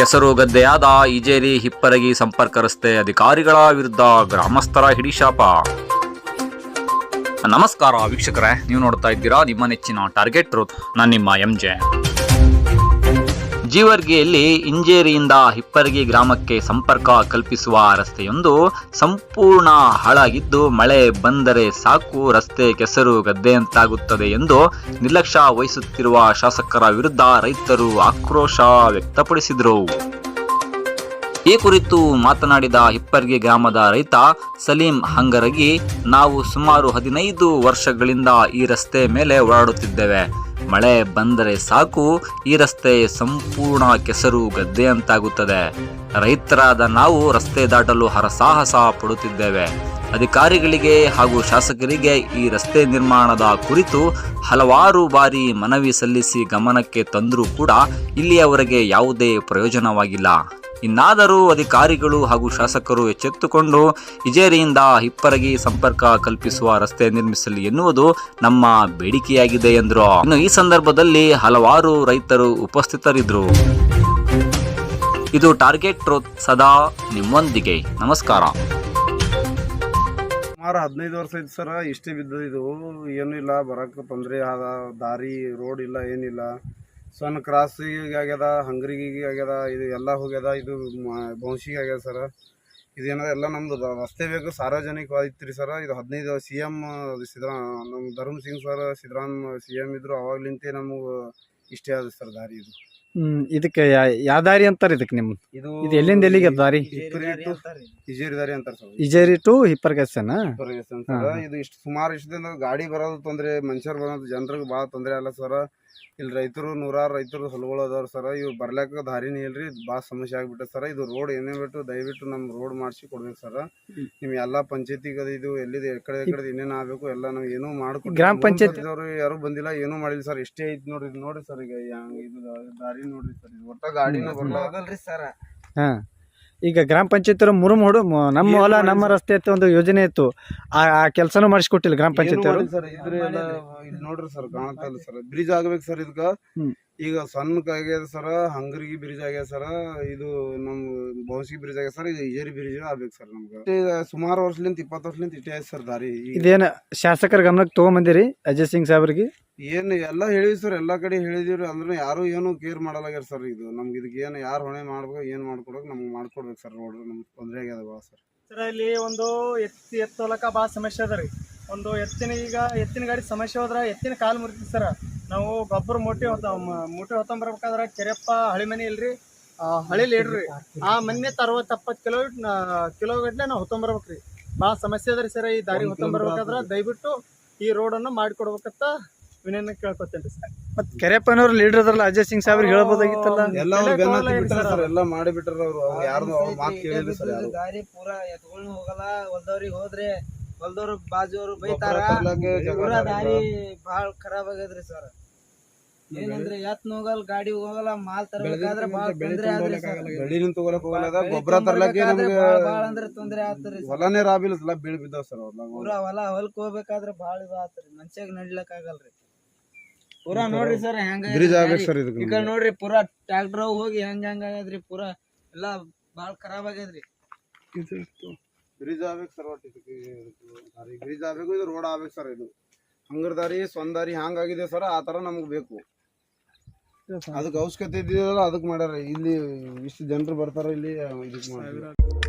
ಕೆಸರು ಗದ್ದೆಯಾದ ಇಜೇರಿ ಹಿಪ್ಪರಗಿ ಸಂಪರ್ಕ ರಸ್ತೆ ಅಧಿಕಾರಿಗಳ ವಿರುದ್ಧ ಗ್ರಾಮಸ್ಥರ ಹಿಡಿಶಾಪ. ನಮಸ್ಕಾರ ವೀಕ್ಷಕರೇ, ನೀವು ನೋಡ್ತಾ ಇದ್ದೀರಾ ನಿಮ್ಮ ನೆಚ್ಚಿನ ಟಾರ್ಗೆಟ್ ಟ್ರೂತ್ ನಾನು ನಿಮ್ಮ ಎಂ ಜೆ ಜೀವರ್ಗಿಯಲ್ಲಿ ಇಂಜೇರಿಯಿಂದ ಹಿಪ್ಪರಗಿ ಗ್ರಾಮಕ್ಕೆ ಸಂಪರ್ಕ ಕಲ್ಪಿಸುವ ರಸ್ತೆಯೊಂದು ಸಂಪೂರ್ಣ ಹಾಳಾಗಿದ್ದು ಮಳೆ ಬಂದರೆ ಸಾಕು, ರಸ್ತೆ ಕೆಸರು ಗದ್ದೆಯಂತಾಗುತ್ತದೆ ಎಂದು ನಿರ್ಲಕ್ಷ್ಯ ವಹಿಸುತ್ತಿರುವ ಶಾಸಕರ ವಿರುದ್ಧ ರೈತರು ಆಕ್ರೋಶ ವ್ಯಕ್ತಪಡಿಸಿದರು. ಈ ಕುರಿತು ಮಾತನಾಡಿದ ಹಿಪ್ಪರ್ಗಿ ಗ್ರಾಮದ ರೈತ ಸಲೀಂ ಹಂಗರಗಿ, ನಾವು ಸುಮಾರು ಹದಿನೈದು ವರ್ಷಗಳಿಂದ ಈ ರಸ್ತೆ ಮೇಲೆ ಓಡಾಡುತ್ತಿದ್ದೇವೆ. ಮಳೆ ಬಂದರೆ ಸಾಕು, ಈ ರಸ್ತೆ ಸಂಪೂರ್ಣ ಕೆಸರು ಗದ್ದೆ ಅಂತಾಗುತ್ತದೆ. ರೈತರಾದ ನಾವು ರಸ್ತೆ ದಾಟಲು ಹರಸಾಹಸ ಪಡುತ್ತಿದ್ದೇವೆ. ಅಧಿಕಾರಿಗಳಿಗೆ ಹಾಗೂ ಶಾಸಕರಿಗೆ ಈ ರಸ್ತೆ ನಿರ್ಮಾಣದ ಕುರಿತು ಹಲವಾರು ಬಾರಿ ಮನವಿ ಸಲ್ಲಿಸಿ ಗಮನಕ್ಕೆ ತಂದರೂ ಕೂಡ ಇಲ್ಲಿಯವರೆಗೆ ಯಾವುದೇ ಪ್ರಯೋಜನವಾಗಿಲ್ಲ. ಇನ್ನಾದರೂ ಅಧಿಕಾರಿಗಳು ಹಾಗೂ ಶಾಸಕರು ಎಚ್ಚೆತ್ತುಕೊಂಡು ಇಜೇರಿಯಿಂದ ಹಿಪ್ಪರಗಿ ಸಂಪರ್ಕ ಕಲ್ಪಿಸುವ ರಸ್ತೆ ನಿರ್ಮಿಸಲಿ ಎನ್ನುವುದು ನಮ್ಮ ಬೇಡಿಕೆಯಾಗಿದೆ ಎಂದರು. ಇನ್ನು ಈ ಸಂದರ್ಭದಲ್ಲಿ ಹಲವಾರು ರೈತರು ಉಪಸ್ಥಿತರಿದ್ದರು. ಇದು ಟಾರ್ಗೆಟ್ ಟ್ರೋತ್ ಸದಾ ನಿಮ್ಮೊಂದಿಗೆ. ನಮಸ್ಕಾರ. ಸುಮಾರು ಹದಿನೈದು ವರ್ಷ ಐತಿ ಸರ, ಇಷ್ಟೇ ಬಿದ್ದದ ಇದು. ಏನೂ ಇಲ್ಲ, ಬರೋಕ್ಕೆ ತೊಂದರೆ ಆದ ದಾರಿ, ರೋಡ್ ಇಲ್ಲ, ಏನಿಲ್ಲ. ಸಣ್ಣ ಕ್ರಾಸಿಗೆ ಆಗ್ಯದ ಹಂಗ್ರಿಗೆ ಆಗ್ಯದ ಇದು ಎಲ್ಲ ಹೋಗ್ಯದ ಇದು ಬೌಂಶಿಗೆ ಆಗ್ಯದ ಸರ ಇದೇನದ ಎಲ್ಲ ನಮ್ದು ದ- ರಸ್ತೆ ಬೇಕು ಸಾರ್ವಜನಿಕವಾಗಿತ್ತು ಸರ ಇದು ಹದಿನೈದು ಸಿ ಎಂ ಸಿದ್ರಾ ನಮ್ಮ Dharam Singh sir Siddaram C M ಇದ್ರು ಅವಾಗ್ಲಿಂತೆ ನಮಗೆ ಇಷ್ಟೇ ಆದ ಸರ್ ದಾರಿ ಇದು. ಹ್ಮ್ ಇದಕ್ಕೆ ಯಾ- ಯಾವ ದಾರಿ ಅಂತಾರೆ ಇದಕ್ಕೆ ನಿಮ್ ಇದು ಇದು ಎಲ್ಲಿಂದ ಎಲ್ಲಿಗೆ ಅದ ದಾರಿ? ಇಜೇರಿ ದಾರಿ ಅಂತಾರೆ ಸರ್ ಇಜೇರಿ ಟು ಹಿಪ್ಪರ್ಗಸನ ಇದು ಇಷ್ಟು ಸುಮಾರು ಇಷ್ಟದಿಂದ ಗಾಡಿ ಬರೋದು ತೊಂದ್ರೆ ಮನುಷ್ಯರು ಬರೋದು ಜನರಿಗೆ ಬಹಳ ತೊಂದರೆ ಅಲ್ಲ ಸರ ಇಲ್ಲಿ ರೈತರು ನೂರಾರು ರೈತರು ಹೊಲಗಳು ಅದಾವ್ರಿ ಸರ. ಇವ್ರು ಬರ್ಲಾಕ ದಾರಿನೇ ಇಲ್ರಿ. ಭಾಳ ಸಮಸ್ಯೆ ಆಗ್ಬಿಟ್ಟದೆ ಸರ. ಇದು ರೋಡ್ ಏನೇ ಬಿಟ್ಟು ದಯವಿಟ್ಟು ನಮ್ಮ ರೋಡ್ ಮಾಡಿಸಿ ಕೊಡ್ಬೇಕು ಸರ. ನಿಮ್ ಎಲ್ಲಾ ಪಂಚಾಯತಿಗೆ ಅದು ಇದು ಎಲ್ಲಿದೆ ಎಕಡೆ ಎಕಡೆ ಏನೇನು ಆಗ್ಬೇಕು? ಎಲ್ಲ ನಾವು ಏನೂ ಮಾಡ್ಕೊಂಡು ಗ್ರಾಮ ಪಂಚಾಯತ್ ಅವರು ಯಾರು ಬಂದಿಲ್ಲ. ಏನೂ ಮಾಡಿಲ್ಲ ಸರ್. ಇಷ್ಟೇ ಐತಿ ನೋಡ್ರಿ. ಇದು ನೋಡ್ರಿ ಸರ್ ಈಗ ಇದು ದಾರಿ ನೋಡ್ರಿ ಸರ್. ಇದು ಒಟ್ಟ ಗಾಡಿನ ಬರಲ್ಲ ಹಾ. ಈಗ ಗ್ರಾಮ ಪಂಚಾಯತ್ ಮುರುಮ್ ಹೊಡು ನಮ್ಮ ಹೊಲ ನಮ್ಮ ರಸ್ತೆ ಅಂತ ಒಂದು ಯೋಜನೆ ಇತ್ತು. ಆ ಆ ಕೆಲಸನೂ ಮಾಡಿಸ್ಕೊಟ್ಟಿಲ್ಲ ಗ್ರಾಮ ಪಂಚಾಯತ್ ಸರ್? ಇದ್ರ ಎಲ್ಲ ನೋಡ್ರಿ ಸರ್ ಕಾಣತ್ತಲ್ಲ ಸರ್. ಬ್ರಿಡ್ಜ್ ಆಗ್ಬೇಕು ಸರ್ ಇದಕ್ಕ. ಈಗ ಸಣ್ಣ ಸರ ಸರ್ ಹಂಗರಿಗೆ ಬ್ರಿಡ್ಜ್ ಆಗ್ಯದ ಸರ ಇದು ನಮ್ಮ ಬೌನ್ಸಿ ಬ್ರಿಡ್ಜ್ ಆಗ್ಯದ ಸರ್ ಇದು ಇಜೇರಿ ಬ್ರಿಡ್ಜ್ ಆಗ್ಬೇಕು ಸರ್ ನಮ್ಗೆ. ಈಗ ಸುಮಾರು ವರ್ಷಲಿಂದ ಇಪ್ಪತ್ತು ವರ್ಷಲಿಂದ ಇಟ್ಟೇ ಆಯ್ತು ಸರ್ ದಾರಿ ಇದೇನು ಶಾಸಕರ ಗಮನಕ್ಕೆ ತಗೊಂಬಂದಿರಿ ಅಜಯ್ ಸಿಂಗ್ ಸಾಹೇಬ್ರಿಗೆ? ಏನು ಎಲ್ಲ ಹೇಳಿವಿ ಸರ್ ಎಲ್ಲ ಕಡೆ ಹೇಳಿದಿವ್ರಿ ಅಂದ್ರೆ ಯಾರು ಏನು ಕೇರ್ ಮಾಡಲಾಗ್ಯಾರ ಸರ್ ಇದು. ನಮ್ಗೆ ಇದಕ್ಕೆ ಏನು ಯಾರು ಹೊಣೆ ಮಾಡ್ಬೇಕು ಏನು ಮಾಡ್ಕೊಡೋಕೆ ನಮ್ಗೆ ಮಾಡ್ಕೊಡ್ಬೇಕು ಸರ್ ರೋಡ್ ನಮ್ಗೆ ತೊಂದರೆ ಆಗ್ಯದ ಭಾಳ ಸರ್. ಸರ್ ಇಲ್ಲಿ ಒಂದು ಎತ್ತಿ ಎತ್ತೋಲಕ ಭಾಳ ಸಮಸ್ಯೆ ಅದ ರೀ. ಒಂದು ಎತ್ತಿನ ಈಗ ಎತ್ತಿನ ಗಾಡಿ ಸಮಸ್ಯೆ ಹೋದ್ರೆ ಎತ್ತಿನ ಕಾಲು ಮುರಿತೀವಿ ಸರ್. ನಾವು ಗೊಬ್ಬರ ಮೂಟೆ ಹೊತ್ತ ಮೂಟಿ ಹೊತ್ತಂಬರ್ಬೇಕಾದ್ರೆ ಕೆರೆಪ್ಪ ಹಳಿ ಮನೆ ಇಲ್ರಿ. ಆ, ಹಳಿ ಲೀಡ್ರಿ ಆ ಮನೆ ಅರವತ್ತು ಎಪ್ಪತ್ತು ಕಿಲೋ ಕಿಲೋ ಗಟ್ಲೆ ನಾವು ಹೊತ್ತಂಬರ್ಬೇಕ್ರಿ. ಭಾಳ ಸಮಸ್ಯೆ ಅದ ರೀ ಸರ್ ಈ ದಾರಿ ಹೊತ್ತಂಬರ್ಬೇಕಾದ್ರೆ ದಯವಿಟ್ಟು ಈ ರೋಡನ್ನು ಮಾಡಿಕೊಡ್ಬೇಕಂತ ವಿನಯನ ಕೇಳ್ಕೊತೇನೆ ರೀ ಸರ್. ಮತ್ತೆ ಕೆರೆಪ್ಪನವ್ರು ಲೀಡರ್ ಅದ್ರಲ್ಲ ಅಜಯ್ ಸಿಂಗ್ ಸಾಹೇಬ್ರಿಗೆ ಹೇಳ್ಬೋದಾಗಿತ್ತಲ್ಲ? ಎಲ್ಲ ಬೆನ್ನ ಹತ್ತಿ ಬಿಟ್ಟಾರ ಸರ್ ಸರ್ ಎಲ್ಲ ಮಾಡಿ ಬಿಟ್ಟಾರ ಅವ್ರು ಯಾರು ಅವ್ರ ಮಾತು ಸರ್ ಯಾರು. ದಾರಿ ಪೂರಾ ಎತ್ಕೊಂಡು ಹೋಗಲ್ಲ. ಹೊಲ್ದವ್ರಿಗೆ ಹೋದ್ರೆ ಹೊಲ್ದವ್ರು ಅವರು ಬೈತಾರ. ಪೂರಾ ದಾರಿ. ಬಾಳ ಖರಾಬ್ ಆಗದ್ರಿ ಸರ್. ಏನಂದ್ರೆ ಎತ್ ಹೋಗಲ್ಲ ಗಾಡಿ ಹೋಗಲ್ಲ ಮಾಲ್ ತರಬೇಕಾದ್ರೆ ಬಾಳ ತೊಂದ್ರೆ ಆದ್ರಿ ಸರ್. ಬೆಳಿನ ತಗೊಳಕ್ ಹೋಗಲ್ಲ ಗೊಬ್ಬರ ತರ್ಲಾಕೆ ನಮ್ಗೆ ಬಾಳ ಬಾಳ ಅಂದ್ರೆ ತೊಂದ್ರೆ ಆತ್ರಿ ಸರ್. ಹೊಲನೇ ರಾಬಿಲ್ಲ ಸಲ ಬೀಳ್ ಬಿದ್ದಾವ ಸರ್ ಪೂರಾ ಹೊಲ ಹೊಲಕ್ ಹೋಗ್ಬೇಕಾದ್ರೆ ಬಾಳ ಇದು ಆತ್ರಿ ಮನ್ಷ್ಯಾಗ ನಡಿಲಕ್ ಆಗಲ್ರಿ. ಪೂರಾ ನೋಡ್ರಿ ಸರ್ ಹೆಂಗ ಸರ್ ನೋಡ್ರಿ ಪೂರಾ ಟ್ರ್ಯಾಕ್ಟರ್ ಹೋಗಿ ಹೆಂಗ ಹೆಂಗ ಆಗ್ಯದ್ರಿ ಪೂರಾ ಎಲ್ಲಾ ಬಾಳ ಖರಾಬ್ ಆಗ್ಯದ್ರಿ. ಬ್ರಿಡ್ಜ್ ಆಗ್ಬೇಕು ಸರ್ ಒಟ್ಟು ಇದಕ್ಕೆ ದಾರಿ. ಬ್ರಿಡ್ಜ್ ಆಗ್ಬೇಕು ಇದು ರೋಡ್ ಆಗ್ಬೇಕು ಸರ್ ಇದು. ಹಂಗರ್ ದಾರಿ ಸ್ವಂತ ದಾರಿ ಹಂಗಾಗಿದೆ ಸರ್? ಆ ಥರ ನಮ್ಗೆ ಬೇಕು. ಅದಕ್ಕೆ ಅವಶ್ಯಕತೆ ಇದೆಯಲ್ಲ ಅದಕ್ಕೆ ಮಾಡ್ಯಾರ. ಇಲ್ಲಿ ಇಷ್ಟು ಜನರು ಬರ್ತಾರೆ ಇಲ್ಲಿ ಇದಕ್ಕೆ ಮಾಡ್ತಾರೆ